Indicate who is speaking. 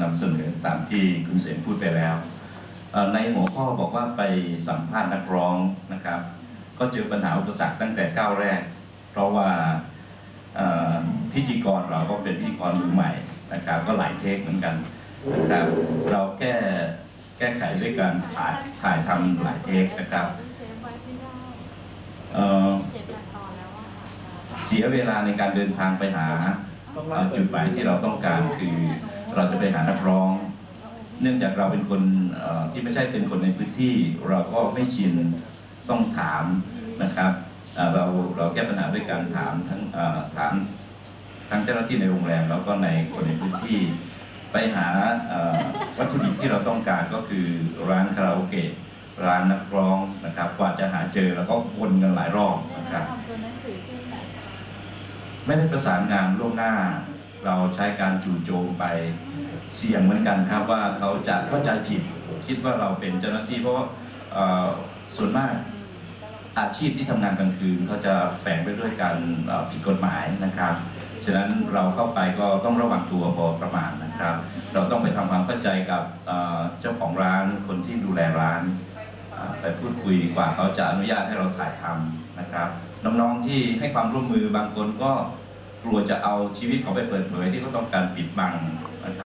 Speaker 1: นำเสนอตามที่คุณเสมพูดไปแล้ว ในหัวข้อบอกว่าไปสัมภาษณ์นักร้องนะครับ ก็เจอปัญหาอุปสรรคตั้งแต่ก้าวแรก เพราะว่าเอ่อพิธีกรเราก็เป็นพิธีกรมือใหม่นะครับ ก็หลายเทคเหมือนกันนะครับเราแก้แก้ไขด้วยการถ่ายถ่ายทำหลายเทคนะครับ
Speaker 2: เสี
Speaker 1: ยเวลาในการเดินทางไปหาจุดหมายที่เราต้องการคือ เราจะไปหานักร้อง เนื่องจากเราเป็นคนเอ่อที่ไม่ใช่เป็นคนในพื้นที่ เราก็ไม่ชินต้องถามนะครับเอ่อเราเราแก้ปัญหาด้วยการถามทั้งเอ่อถามทั้งเจ้าหน้าที่ในโรงแรมแล้วก็ในคนในพื้นที่ ไปหาเอ่อวัตถุดิบที่เราต้องการก็คือร้านคาราโอเกะร้านนักร้องนะครับ กว่าจะหาเจอแล้วก็วนกันหลายรอบนะครับ
Speaker 2: ทำตัวหนังสือขึ้นแบบ
Speaker 1: ไม่ได้ประสานงานล่วงหน้า เราใช้การจู่โจมไปเสี่ยงเหมือนกันครับว่าเขาจะเข้าใจผิดคิดว่าเราเป็นเจ้าหน้าที่เพราะว่าเอ่อส่วนมากอาชีพที่ทำงานกลางคืนเขาจะแฝงไปด้วยการเอ่อผิดกฎหมายนะครับ ฉะนั้นเราเข้าไปก็ต้องระวังตัวพอประมาณนะครับ เราต้องไปทำความเข้าใจกับเอ่อเจ้าของร้านคนที่ดูแลร้าน อ่อไปพูดคุยกว่าเขาจะอนุญาตให้เราถ่ายทำนะครับ น้องๆที่ให้ความร่วมมือบางคนก็ กลัวจะเอาชีวิตเขาไปเปิดเผยที่เขาต้องการปิดบัง